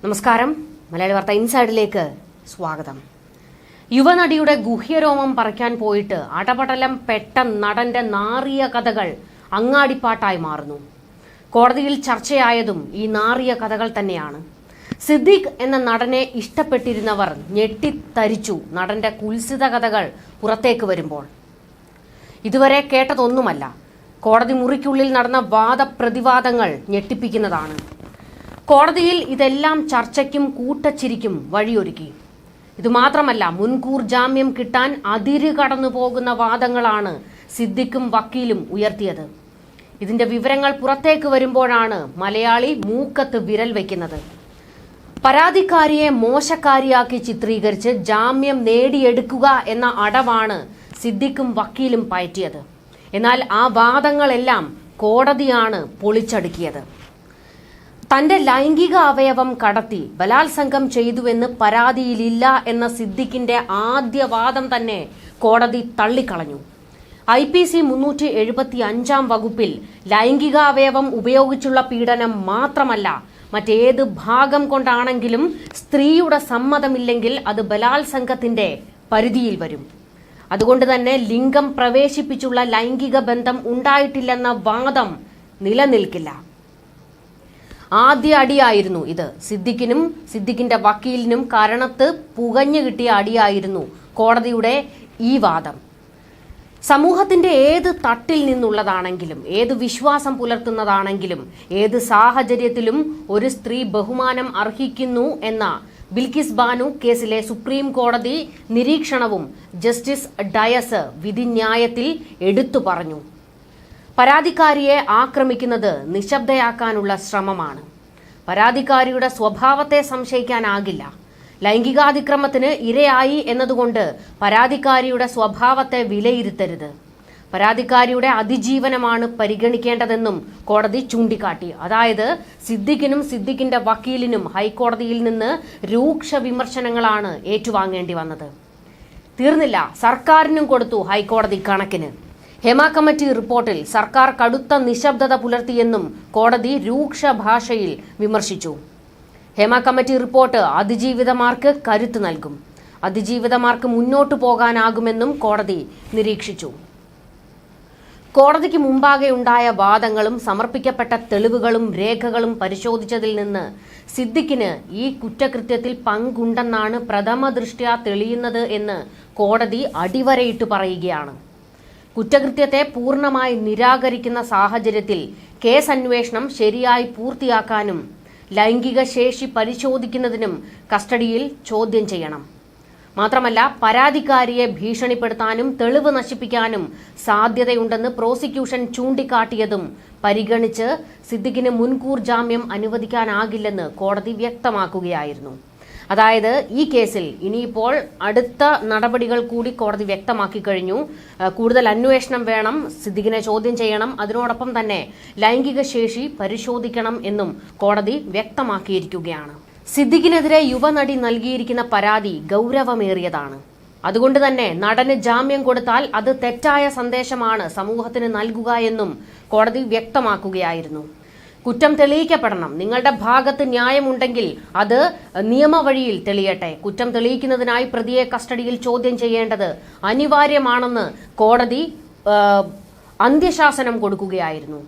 നമസ്കാരം. മലയാളി വാർത്ത ഇൻസൈഡിലേക്ക് സ്വാഗതം. യുവനടിയുടെ ഗുഹ്യരോമം പറിക്കാൻ പോയിട്ട് അടപടലം പെട്ട നടന്റെ നാറിയ കഥകൾ അങ്ങാടിപ്പാട്ടായി മാറുന്നു. കോടതിയിൽ ചർച്ചയായതും ഈ നാറിയ കഥകൾ തന്നെയാണ്. സിദ്ദീഖ് എന്ന നടനെ ഇഷ്ടപ്പെട്ടിരുന്നവർ ഞെട്ടിത്തരിച്ചു നടന്റെ കുൽസിത കഥകൾ പുറത്തേക്ക് വരുമ്പോൾ. ഇതുവരെ കേട്ടതൊന്നുമല്ല. കോടതി മുറിക്കുള്ളിൽ നടന്ന വാദപ്രതിവാദങ്ങൾ ഞെട്ടിപ്പിക്കുന്നതാണ്. കോടതിയിൽ ഇതെല്ലാം ചർച്ചയ്ക്കും കൂട്ടച്ചിരിക്കും വഴിയൊരുക്കി. ഇതുമാത്രമല്ല മുൻകൂർ ജാമ്യം കിട്ടാൻ അതിര് കടന്നു പോകുന്ന വാദങ്ങളാണ് സിദ്ദിഖും വക്കീലും ഉയർത്തിയത്. ഇതിന്റെ വിവരങ്ങൾ പുറത്തേക്ക് വരുമ്പോഴാണ് മലയാളി മൂക്കത്ത് വിരൽ വയ്ക്കുന്നത്. പരാതിക്കാരിയെ മോശക്കാരിയാക്കി ചിത്രീകരിച്ച് ജാമ്യം നേടിയെടുക്കുക എന്ന അടവാണ് സിദ്ദിഖും വക്കീലും പയറ്റിയത്. എന്നാൽ ആ വാദങ്ങളെല്ലാം കോടതിയാണ് പൊളിച്ചടുക്കിയത്. തന്റെ ലൈംഗിക അവയവം കടത്തി ബലാത്സംഗം ചെയ്തുവെന്ന് പരാതിയിലില്ല എന്ന സിദ്ദിഖിന്റെ ആദ്യ വാദം തന്നെ കോടതി തള്ളിക്കളഞ്ഞു. ഐ പി സി മുന്നൂറ്റി എഴുപത്തി അഞ്ചാം വകുപ്പിൽ ലൈംഗിക അവയവം ഉപയോഗിച്ചുള്ള പീഡനം മാത്രമല്ല മറ്റേത് ഭാഗം കൊണ്ടാണെങ്കിലും സ്ത്രീയുടെ സമ്മതമില്ലെങ്കിൽ അത് ബലാത്സംഗത്തിന്റെ പരിധിയിൽ വരും. അതുകൊണ്ട് തന്നെ ലിംഗം പ്രവേശിപ്പിച്ചുള്ള ലൈംഗിക ബന്ധം ഉണ്ടായിട്ടില്ലെന്ന വാദം നിലനിൽക്കില്ല. ആദ്യ അടിയായിരുന്നു ഇത്. സിദ്ദിഖിനും സിദ്ദിഖിന്റെ വക്കീലിനും കരണത്ത് പുകഞ്ഞു കിട്ടിയ അടിയായിരുന്നു കോടതിയുടെ ഈ വാദം. സമൂഹത്തിന്റെ ഏത് തട്ടിൽ നിന്നുള്ളതാണെങ്കിലും ഏത് വിശ്വാസം പുലർത്തുന്നതാണെങ്കിലും ഏത് സാഹചര്യത്തിലും ഒരു സ്ത്രീ ബഹുമാനം അർഹിക്കുന്നു എന്ന ബിൽക്കിസ് ബാനു കേസിലെ സുപ്രീം കോടതി നിരീക്ഷണവും ജസ്റ്റിസ് ഡയസ് വിധിന്യായത്തിൽ എടുത്തു പറഞ്ഞു. പരാതിക്കാരിയെ ആക്രമിക്കുന്നത് നിശബ്ദയാക്കാനുള്ള ശ്രമമാണ്. പരാതിക്കാരിയുടെ സ്വഭാവത്തെ സംശയിക്കാനാകില്ല. ലൈംഗികാതിക്രമത്തിന് ഇരയായി എന്നതുകൊണ്ട് പരാതിക്കാരിയുടെ സ്വഭാവത്തെ വിലയിരുത്തരുത്. പരാതിക്കാരിയുടെ അതിജീവനമാണ് പരിഗണിക്കേണ്ടതെന്നും കോടതി ചൂണ്ടിക്കാട്ടി. അതായത് സിദ്ദിഖിനും സിദ്ദിഖിന്റെ വക്കീലിനും ഹൈക്കോടതിയിൽ നിന്ന് രൂക്ഷ വിമർശനങ്ങളാണ് ഏറ്റുവാങ്ങേണ്ടി വന്നത്. തീർന്നില്ല. സർക്കാരിനും കൊടുത്തു ഹൈക്കോടതി കണക്കിന്. ഹെമ കമ്മിറ്റി റിപ്പോർട്ടിൽ സർക്കാർ കടുത്ത നിശബ്ദത പുലർത്തിയെന്നും കോടതി രൂക്ഷ ഭാഷയിൽ വിമർശിച്ചു. ഹേമ കമ്മിറ്റി റിപ്പോർട്ട് അതിജീവിതമാർക്ക് കരുത്ത് നൽകും. അതിജീവിതമാർക്ക് മുന്നോട്ടു പോകാനാകുമെന്നും കോടതി നിരീക്ഷിച്ചു. കോടതിക്ക് മുമ്പാകെ ഉണ്ടായ വാദങ്ങളും സമർപ്പിക്കപ്പെട്ട തെളിവുകളും രേഖകളും പരിശോധിച്ചതിൽ നിന്ന് സിദ്ദിഖിന് ഈ കുറ്റകൃത്യത്തിൽ പങ്കുണ്ടെന്നാണ് പ്രഥമ ദൃഷ്ട്യാ തെളിയുന്നത് എന്ന് കോടതി അടിവരയിട്ട് പറയുകയാണ്. കുറ്റകൃത്യത്തെ പൂർണമായി നിരാകരിക്കുന്ന സാഹചര്യത്തിൽ കേസ് അന്വേഷണം ശരിയായി പൂർത്തിയാക്കാനും ലൈംഗിക ശേഷി പരിശോധിക്കുന്നതിനും കസ്റ്റഡിയിൽ ചോദ്യം ചെയ്യണം. മാത്രമല്ല പരാതിക്കാരിയെ ഭീഷണിപ്പെടുത്താനും തെളിവ് നശിപ്പിക്കാനും സാധ്യതയുണ്ടെന്ന് പ്രോസിക്യൂഷൻ ചൂണ്ടിക്കാട്ടിയതും പരിഗണിച്ച് സിദ്ദിഖിന് മുൻകൂർ ജാമ്യം അനുവദിക്കാനാകില്ലെന്ന് കോടതി വ്യക്തമാക്കുകയായിരുന്നു. അതായത് ഈ കേസിൽ ഇനിയിപ്പോൾ അടുത്ത നടപടികൾ കൂടി കോടതി വ്യക്തമാക്കി കഴിഞ്ഞു. കൂടുതൽ അന്വേഷണം വേണം സിദ്ദിഖിനെ ചോദ്യം ചെയ്യണം അതിനോടൊപ്പം തന്നെ ലൈംഗിക ശേഷി പരിശോധിക്കണം എന്നും കോടതി വ്യക്തമാക്കിയിരിക്കുകയാണ്. സിദ്ദിഖിനെതിരെ യുവനടി നൽകിയിരിക്കുന്ന പരാതി ഗൗരവമേറിയതാണ്. അതുകൊണ്ട് തന്നെ നടന് ജാമ്യം കൊടുത്താൽ അത് തെറ്റായ സന്ദേശമാണ് സമൂഹത്തിന് നൽകുക എന്നും കോടതി വ്യക്തമാക്കുകയായിരുന്നു. കുറ്റം തെളിയിക്കപ്പെടണം. നിങ്ങളുടെ ഭാഗത്ത് ന്യായമുണ്ടെങ്കിൽ അത് നിയമവഴിയിൽ തെളിയട്ടെ. കുറ്റം തെളിയിക്കുന്നതിനായി പ്രതിയെ കസ്റ്റഡിയിൽ ചോദ്യം ചെയ്യേണ്ടത് അനിവാര്യമാണെന്ന് കോടതി അന്ത്യശാസനം കൊടുക്കുകയായിരുന്നു.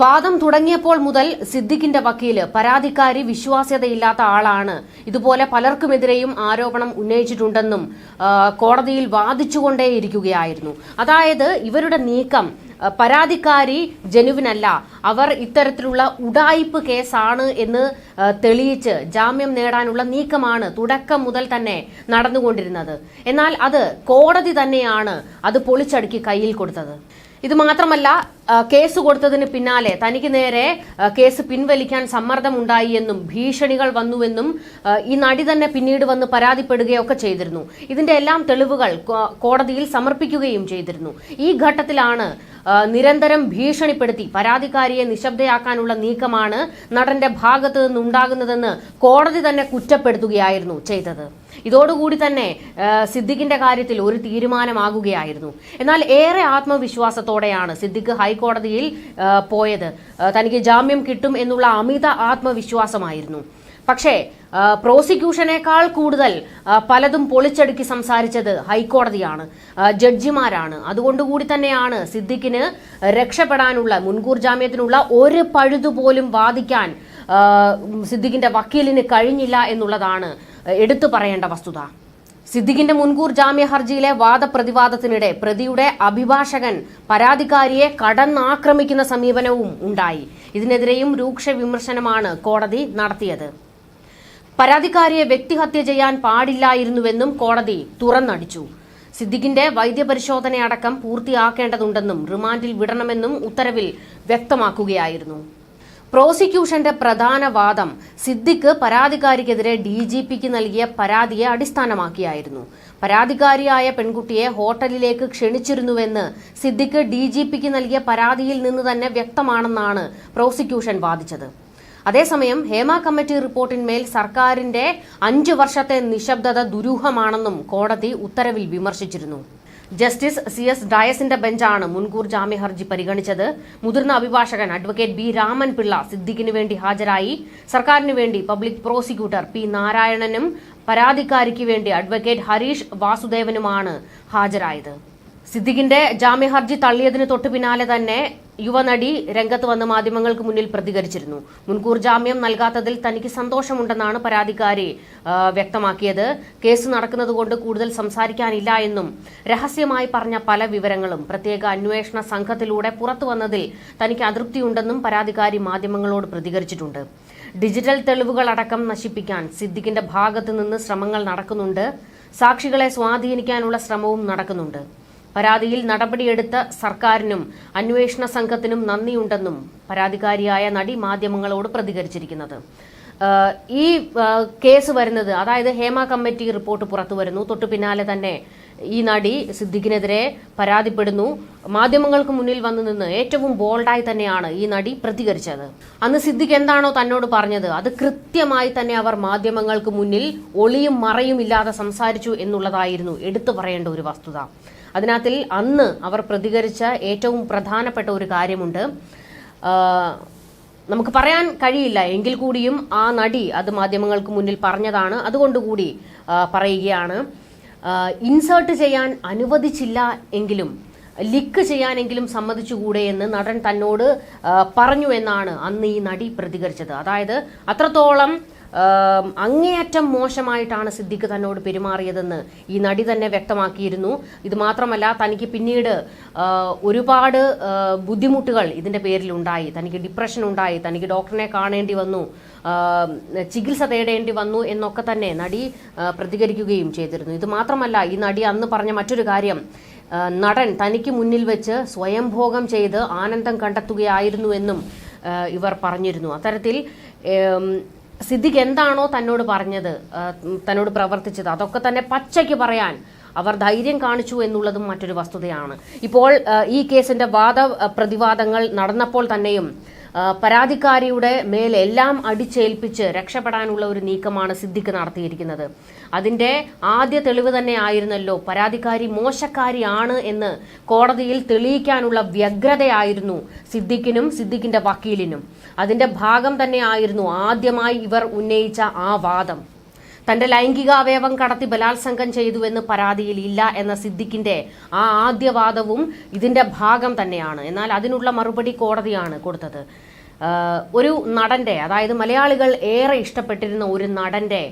വാദം തുടങ്ങിയപ്പോൾ മുതൽ സിദ്ദിഖിന്റെ വക്കീൽ പരാതിക്കാരി വിശ്വാസ്യതയില്ലാത്ത ആളാണ്. ഇതുപോലെ പലർക്കുമെതിരെയും ആരോപണം ഉന്നയിച്ചിട്ടുണ്ടെന്നും കോടതിയിൽ വാദിച്ചുകൊണ്ടേയിരിക്കുകയായിരുന്നു. അതായത് ഇവരുടെ നീക്കം പരാതിക്കാരി ജനുവിനല്ല. അവർ ഇത്തരത്തിലുള്ള ഉടായിപ്പ് കേസാണ് എന്ന് തെളിയിച്ച് ജാമ്യം നേടാനുള്ള നീക്കമാണ് തുടക്കം മുതൽ തന്നെ നടന്നുകൊണ്ടിരുന്നത്. എന്നാൽ അത് കോടതി തന്നെയാണ് അത് പൊളിച്ചടുക്കി കയ്യിൽ കൊടുത്തത്. ഇത് മാത്രമല്ല കേസ് കൊടുത്തതിന് പിന്നാലെ തനിക്ക് നേരെ കേസ് പിൻവലിക്കാൻ സമ്മർദ്ദമുണ്ടായി എന്നും ഭീഷണികൾ വന്നുവെന്നും ഈ നടി തന്നെ പിന്നീട് വന്ന് പരാതിപ്പെടുകയൊക്കെ ചെയ്തിരുന്നു. ഇതിന്റെ എല്ലാം തെളിവുകൾ കോടതിയിൽ സമർപ്പിക്കുകയും ചെയ്തിരുന്നു. ഈ ഘട്ടത്തിലാണ് നിരന്തരം ഭീഷണിപ്പെടുത്തി പരാതിക്കാരിയെ നിശബ്ദയാക്കാനുള്ള നീക്കമാണ് നടന്റെ ഭാഗത്ത് നിന്നുണ്ടാകുന്നതെന്ന് കോടതി തന്നെ കുറ്റപ്പെടുത്തുകയായിരുന്നു ചെയ്തത്. ഇതോടുകൂടി തന്നെ സിദ്ദിഖിന്റെ കാര്യത്തിൽ ഒരു തീരുമാനമാകുകയായിരുന്നു. എന്നാൽ ഏറെ ആത്മവിശ്വാസത്തോടെയാണ് സിദ്ദിഖ് ഹൈക്കോടതിയിൽ പോയത്. തനിക്ക് ജാമ്യം കിട്ടും എന്നുള്ള അമിത ആത്മവിശ്വാസമായിരുന്നു. പക്ഷേ പ്രോസിക്യൂഷനേക്കാൾ കൂടുതൽ പലതും പൊളിച്ചടുക്കി സംസാരിച്ചത് ഹൈക്കോടതിയാണ് ജഡ്ജിമാരാണ്. അതുകൊണ്ടുകൂടി തന്നെയാണ് സിദ്ദിഖിന് രക്ഷപ്പെടാനുള്ള മുൻകൂർ ജാമ്യത്തിനുള്ള ഒരു പഴുതുപോലും വാദിക്കാൻ സിദ്ദിഖിന്റെ വക്കീലിന് കഴിഞ്ഞില്ല എന്നുള്ളതാണ് എടുത്തു പറയേണ്ട വസ്തുത. സിദ്ദിഖിന്റെ മുൻകൂർ ജാമ്യ ഹർജിയിലെ വാദപ്രതിവാദത്തിനിടെ പ്രതിയുടെ അഭിഭാഷകൻ പരാതിക്കാരിയെ കടന്നാക്രമിക്കുന്ന സമീപനവും ഉണ്ടായി. ഇതിനെതിരെയും രൂക്ഷ വിമർശനമാണ് കോടതി നടത്തിയത്. പരാതിക്കാരിയെ വ്യക്തിഹത്യ ചെയ്യാൻ പാടില്ലായിരുന്നുവെന്നും കോടതി തുറന്നടിച്ചു. സിദ്ദിഖിന്റെ വൈദ്യപരിശോധനയടക്കം പൂർത്തിയാക്കേണ്ടതുണ്ടെന്നും റിമാൻഡിൽ വിടണമെന്നും ഉത്തരവിൽ വ്യക്തമാക്കുകയായിരുന്നു. പ്രോസിക്യൂഷന്റെ പ്രധാന വാദം സിദ്ദിഖ് പരാതിക്കാരിക്കെതിരെ ഡി ജി പിക്ക് നൽകിയ പരാതിയെ അടിസ്ഥാനമാക്കിയായിരുന്നു. പരാതിക്കാരിയായ പെൺകുട്ടിയെ ഹോട്ടലിലേക്ക് ക്ഷണിച്ചിരുന്നുവെന്ന് സിദ്ദിഖ് ഡി ജി പിക്ക് നൽകിയ പരാതിയിൽ നിന്ന് തന്നെ വ്യക്തമാണെന്നാണ് പ്രോസിക്യൂഷൻ വാദിച്ചത്. അതേസമയം ഹേമ കമ്മിറ്റി റിപ്പോർട്ടിന്മേൽ സർക്കാരിന്റെ അഞ്ചു വർഷത്തെ നിശബ്ദത ദുരൂഹമാണെന്നും കോടതി ഉത്തരവിൽ വിമർശിച്ചിരുന്നു. ജസ്റ്റിസ് സി എസ് ഡയസിന്റെ ബെഞ്ചാണ് മുൻകൂർ ജാമ്യ ഹർജി പരിഗണിച്ചത്. മുതിർന്ന അഭിഭാഷകൻ അഡ്വക്കേറ്റ് ബി രാമൻ പിള്ള സിദ്ദിഖിന് വേണ്ടി ഹാജരായി. സർക്കാരിനു വേണ്ടി പബ്ലിക് പ്രോസിക്യൂട്ടർ പി നാരായണനും പരാതിക്കാരിക്ക് വേണ്ടി അഡ്വക്കേറ്റ് ഹരീഷ് വാസുദേവനുമാണ് ഹാജരായത്. സിദ്ദിഖിന്റെ ജാമ്യ ഹർജി തള്ളിയതിന് തൊട്ടു പിന്നാലെ തന്നെ യുവനടി രംഗത്ത് വന്ന് മാധ്യമങ്ങൾക്ക് മുന്നിൽ പ്രതികരിച്ചിരുന്നു. മുൻകൂർ ജാമ്യം നൽകാത്തതിൽ തനിക്ക് സന്തോഷമുണ്ടെന്നാണ് പരാതിക്കാരി വ്യക്തമാക്കിയത്. കേസ് നടക്കുന്നതുകൊണ്ട് കൂടുതൽ സംസാരിക്കാനില്ല എന്നും രഹസ്യമായി പറഞ്ഞ പല വിവരങ്ങളും പ്രത്യേക അന്വേഷണ സംഘത്തിലൂടെ പുറത്തു വന്നതിൽ തനിക്ക് അതൃപ്തിയുണ്ടെന്നും പരാതിക്കാരി മാധ്യമങ്ങളോട് പ്രതികരിച്ചിട്ടുണ്ട്. ഡിജിറ്റൽ തെളിവുകളടക്കം നശിപ്പിക്കാൻ സിദ്ദിഖിന്റെ ഭാഗത്തുനിന്ന് ശ്രമങ്ങൾ നടക്കുന്നുണ്ട്. സാക്ഷികളെ സ്വാധീനിക്കാനുള്ള ശ്രമവും നടക്കുന്നുണ്ട്. പരാതിയിൽ നടപടിയെടുത്ത സർക്കാരിനും അന്വേഷണ സംഘത്തിനും നന്ദിയുണ്ടെന്നും പരാതിക്കാരിയായ നടി മാധ്യമങ്ങളോട് പ്രതികരിച്ചിരിക്കുന്നത്. ഈ കേസ് വരുന്നത് അതായത് ഹേമ കമ്മിറ്റി റിപ്പോർട്ട് പുറത്തു വരുന്നു. തൊട്ടു പിന്നാലെ തന്നെ ഈ നടി സിദ്ദിഖിനെതിരെ പരാതിപ്പെടുന്നു. മാധ്യമങ്ങൾക്ക് മുന്നിൽ വന്നു നിന്ന് ഏറ്റവും ബോൾഡായി തന്നെയാണ് ഈ നടി പ്രതികരിച്ചത്. അന്ന് സിദ്ദിഖ് എന്താണോ തന്നോട് പറഞ്ഞത് അത് കൃത്യമായി തന്നെ അവർ മാധ്യമങ്ങൾക്ക് മുന്നിൽ ഒളിയും മറയും ഇല്ലാതെ സംസാരിച്ചു എന്നുള്ളതായിരുന്നു എടുത്തു പറയേണ്ട ഒരു വസ്തുത. അതിനകത്തിൽ അന്ന് അവർ പ്രതികരിച്ച ഏറ്റവും പ്രധാനപ്പെട്ട ഒരു കാര്യമുണ്ട്. നമുക്ക് പറയാൻ കഴിയില്ല. എങ്കിൽ കൂടിയും ആ നടി അത് മാധ്യമങ്ങൾക്ക് മുന്നിൽ പറഞ്ഞതാണ്. അതുകൊണ്ടുകൂടി പറയുകയാണ്. ഇൻസേർട്ട് ചെയ്യാൻ അനുവദിച്ചില്ല എങ്കിലും ലിക്ക് ചെയ്യാനെങ്കിലും സമ്മതിച്ചുകൂടെ എന്ന് നടൻ തന്നോട് പറഞ്ഞു എന്നാണ് അന്ന് ഈ നടി പ്രതികരിച്ചത്. അതായത് അത്രത്തോളം അങ്ങേയറ്റം മോശമായിട്ടാണ് സിദ്ദിഖ് തന്നോട് പെരുമാറിയതെന്ന് ഈ നടി തന്നെ വ്യക്തമാക്കിയിരുന്നു. ഇത് മാത്രമല്ല തനിക്ക് പിന്നീട് ഒരുപാട് ബുദ്ധിമുട്ടുകൾ ഇതിന്റെ പേരിൽ ഉണ്ടായി. തനിക്ക് ഡിപ്രഷൻ ഉണ്ടായി. തനിക്ക് ഡോക്ടറിനെ കാണേണ്ടി വന്നു ചികിത്സ തേടേണ്ടി വന്നു എന്നൊക്കെ തന്നെ നടി പ്രതികരിക്കുകയും ചെയ്തിരുന്നു. ഇത് മാത്രമല്ല ഈ നടി അന്ന് പറഞ്ഞ മറ്റൊരു കാര്യം നടൻ തനിക്ക് മുന്നിൽ വെച്ച് സ്വയംഭോഗം ചെയ്ത് ആനന്ദം കണ്ടെത്തുകയായിരുന്നു എന്നും ഇവർ പറഞ്ഞിരുന്നു. അത്തരത്തിൽ സിദ്ദിഖ് എന്താണോ തന്നോട് പറഞ്ഞത് തന്നോട് പ്രവർത്തിച്ചത് അതൊക്കെ തന്നെ പച്ചയ്ക്ക് പറയാൻ അവർ ധൈര്യം കാണിച്ചു എന്നുള്ളതും മറ്റൊരു വസ്തുതയാണ്. ഇപ്പോൾ ഈ കേസിന്റെ വാദ പ്രതിവാദങ്ങൾ നടന്നപ്പോൾ തന്നെയും പരാതിക്കാരിയുടെ മേലെല്ലാം അടിച്ചേൽപ്പിച്ച് രക്ഷപ്പെടാനുള്ള ഒരു നീക്കമാണ് സിദ്ദിഖ് നടത്തിയിരിക്കുന്നത്. അതിന്റെ ആദ്യ തെളിവ് തന്നെ ആയിരുന്നല്ലോ പരാതിക്കാരി മോശക്കാരിയാണ് എന്ന് കോടതിയിൽ തെളിയിക്കാനുള്ള വ്യഗ്രതയായിരുന്നു സിദ്ദിഖിനും സിദ്ദിഖിന്റെ വക്കീലിനും. അതിന്റെ ഭാഗം തന്നെ ആയിരുന്നു ആദ്യമായി ഇവർ ഉന്നയിച്ച ആ വാദം. തന്റെ ലൈംഗികാവയവം കടത്തി ബലാത്സംഗം ചെയ്തുവെന്ന് പരാതിയിൽ ഇല്ല എന്ന സിദ്ദിഖിന്റെ ആ ആദ്യവാദവും ഇതിന്റെ ഭാഗം തന്നെയാണ്. എന്നാൽ അതിനുള്ള മറുപടി കോടതിയാണ് കൊടുത്തത്. ഒരു നടന്റെ അതായത് മലയാളികൾ ഏറെ ഇഷ്ടപ്പെട്ടിരുന്ന ഒരു നടന്റെ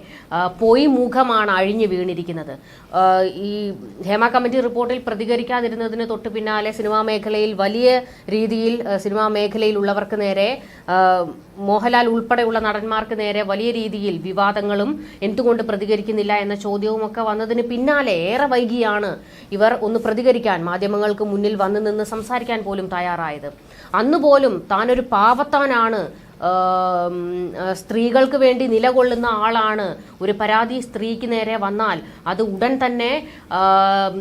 പൊയ് മുഖമാണ് അഴിഞ്ഞു വീണിരിക്കുന്നത്. ഈ ഹേമ കമ്മിറ്റി റിപ്പോർട്ടിൽ പ്രതികരിക്കാതിരുന്നതിന് തൊട്ട് പിന്നാലെ സിനിമാ മേഖലയിൽ വലിയ രീതിയിൽ സിനിമാ മേഖലയിലുള്ളവർക്ക് നേരെ മോഹൻലാൽ ഉൾപ്പെടെയുള്ള നടന്മാർക്ക് നേരെ വലിയ രീതിയിൽ വിവാദങ്ങളും എന്തുകൊണ്ട് പ്രതികരിക്കുന്നില്ല എന്ന ചോദ്യവും ഒക്കെ വന്നതിന് പിന്നാലെ ഏറെ വൈകിയാണ് ഇവർ ഒന്ന് പ്രതികരിക്കാൻ മാധ്യമങ്ങൾക്ക് മുന്നിൽ വന്നു നിന്ന് സംസാരിക്കാൻ പോലും തയ്യാറായത്. അന്നുപോലും താനൊരു പാവത്താനാണ് ആം, സ്ത്രീകൾക്ക് വേണ്ടി നിലകൊള്ളുന്ന ആളാണ് ഒരു പരാതി സ്ത്രീക്ക് നേരെ വന്നാൽ. അത് ഉടൻ തന്നെ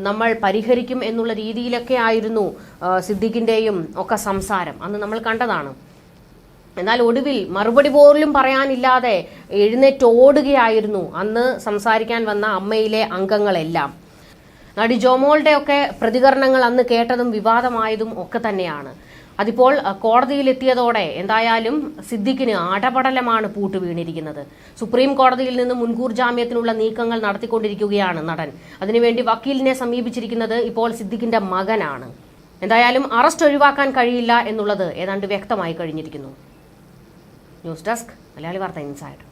നമ്മൾ പരിഹരിക്കും എന്നുള്ള രീതിയിലൊക്കെ ആയിരുന്നു സിദ്ദിഖിന്റെയും ഒക്കെ സംസാരം. അന്ന് നമ്മൾ കണ്ടതാണ്. എന്നാൽ ഒടുവിൽ മറുപടി പോലും പറയാനില്ലാതെ എഴുന്നേറ്റ് ഓടുകയായിരുന്നു അന്ന് സംസാരിക്കാൻ വന്ന അമ്മയിലെ അംഗങ്ങളെല്ലാം. നടി ജോമോളുടെ ഒക്കെ പ്രതികരണങ്ങൾ അന്ന് കേട്ടതും വിവാദമായതും ഒക്കെ തന്നെയാണ്. അതിപ്പോൾ കോടതിയിലെത്തിയതോടെ എന്തായാലും സിദ്ദിഖിന് അടപടലമാണ് പൂട്ട് വീണിരിക്കുന്നത്. സുപ്രീം കോടതിയിൽ നിന്ന് മുൻകൂർ ജാമ്യത്തിനുള്ള നീക്കങ്ങൾ നടത്തിക്കൊണ്ടിരിക്കുകയാണ് നടൻ. അതിനുവേണ്ടി വക്കീലിനെ സമീപിച്ചിരിക്കുന്നത് ഇപ്പോൾ സിദ്ദിഖിന്റെ മകനാണ്. എന്തായാലും അറസ്റ്റ് ഒഴിവാക്കാൻ കഴിയില്ല എന്നുള്ളത് ഏതാണ്ട് വ്യക്തമായി കഴിഞ്ഞിരിക്കുന്നു. ന്യൂസ് ഡെസ്ക് മലയാളി വാർത്ത ഇൻസൈഡ്.